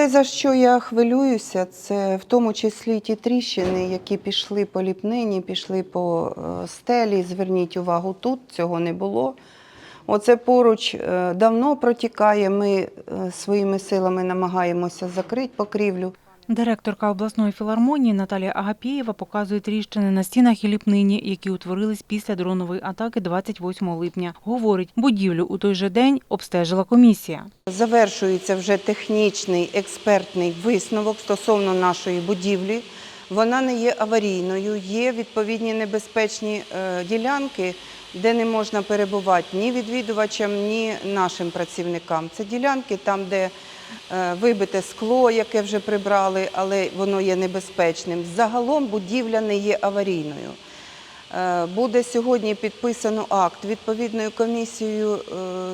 те, за що я хвилююся, це в тому числі ті тріщини, які пішли по ліпнині, пішли по е, стелі. Зверніть увагу, тут цього не було. Оце поруч е, давно протікає. Ми е, своїми силами намагаємося закрити покрівлю. Директорка обласної філармонії Наталія Агапєєва показує тріщини на стінах і ліпнині, які утворились після дронової атаки 28 липня. Говорить, будівлю у той же день обстежила комісія. Завершується вже технічний експертний висновок стосовно нашої будівлі. Вона не є аварійною, є відповідні небезпечні е, ділянки, де не можна перебувати ні відвідувачам, ні нашим працівникам. Це ділянки там, де вибите скло, яке вже прибрали, але воно є небезпечним. Загалом будівля не є аварійною. Е, Буде сьогодні підписано акт відповідною комісією е,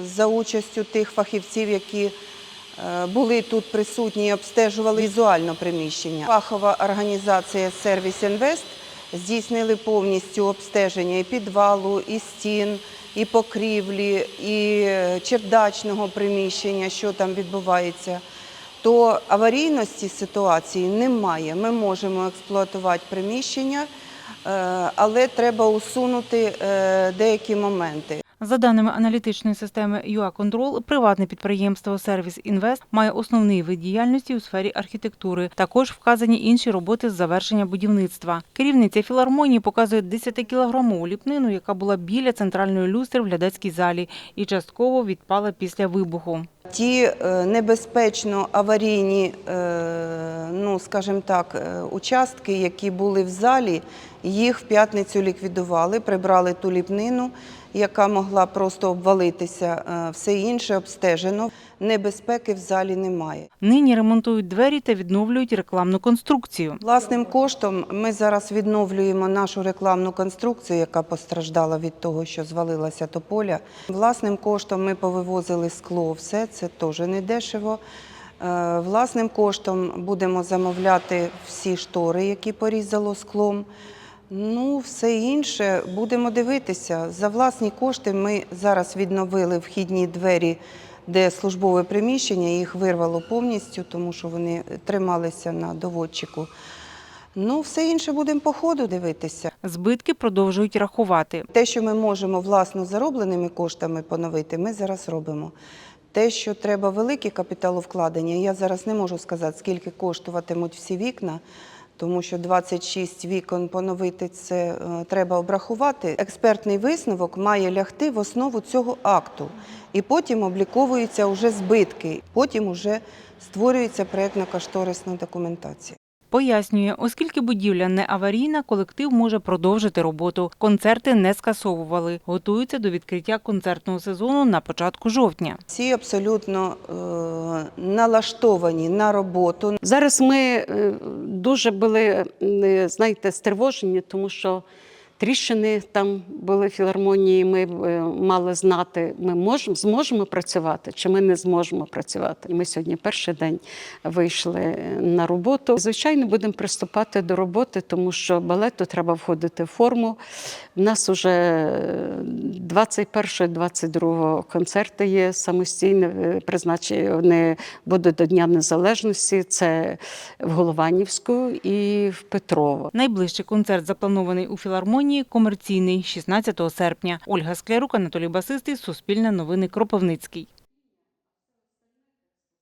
за участю тих фахівців, які е, були тут присутні і обстежували візуально приміщення. Фахова організація Сервіс Інвест здійснили повністю обстеження і підвалу, і стін, і покрівлі, і е, чердачного приміщення, що там відбувається. То аварійності ситуації немає. Ми можемо експлуатувати приміщення, е, але треба усунути е, деякі моменти. За даними аналітичної системи ЮАКонтрол, приватне підприємство Сервіс Інвест має основний вид діяльності у сфері архітектури. Також вказані інші роботи з завершення будівництва. Керівниця філармонії показує 10-кілограмову ліпнину, яка була біля центральної люстри в глядацькій залі і частково відпала після вибуху. Ті е, небезпечно аварійні, е, ну скажімо так, е, участки, які були в залі, їх в п'ятницю ліквідували, прибрали ту ліпнину, яка могла просто обвалитися. Е, Все інше обстежено. Небезпеки в залі немає. Нині ремонтують двері та відновлюють рекламну конструкцію. Власним коштом ми зараз відновлюємо нашу рекламну конструкцію, яка постраждала від того, що звалилася тополя. Власним коштом ми повивозили скло, все це теж не дешево. Е, Власним коштом будемо замовляти всі штори, які порізало склом. Ну, все інше будемо дивитися. За власні кошти ми зараз відновили вхідні двері, де службове приміщення, їх вирвало повністю, тому що вони трималися на доводчику. Ну, все інше будемо по ходу дивитися. Збитки продовжують рахувати. Те, що ми можемо власно заробленими коштами поновити, ми зараз робимо. Те, що треба великі капіталовкладення, я зараз не можу сказати, скільки коштуватимуть всі вікна, тому що 26 вікон поновити це е, треба обрахувати. Експертний висновок має лягти в основу цього акту, і потім обліковуються вже збитки, потім вже створюється проєктно-кошторисна документація. Пояснює, оскільки будівля не аварійна, колектив може продовжити роботу. Концерти не скасовували. Готуються до відкриття концертного сезону на початку жовтня. Всі абсолютно е, налаштовані на роботу. Зараз ми е, дуже були, знаєте, стривожені, тому що тріщини там були філармонії. Ми е, мали знати, ми можемо зможемо працювати чи ми не зможемо працювати. Ми сьогодні перший день вийшли на роботу. Звичайно, будемо приступати до роботи, тому що балету треба входити в форму. У нас вже 21-22 концерти є самостійні, е, призначені. Вони будуть до Дня Незалежності. Це в Голованівську і в Петрово. Найближчий концерт запланований у філармонії комерційний 16 серпня. Ольга Склярук, Анатолій Басистий, Суспільне новини Кропивницький.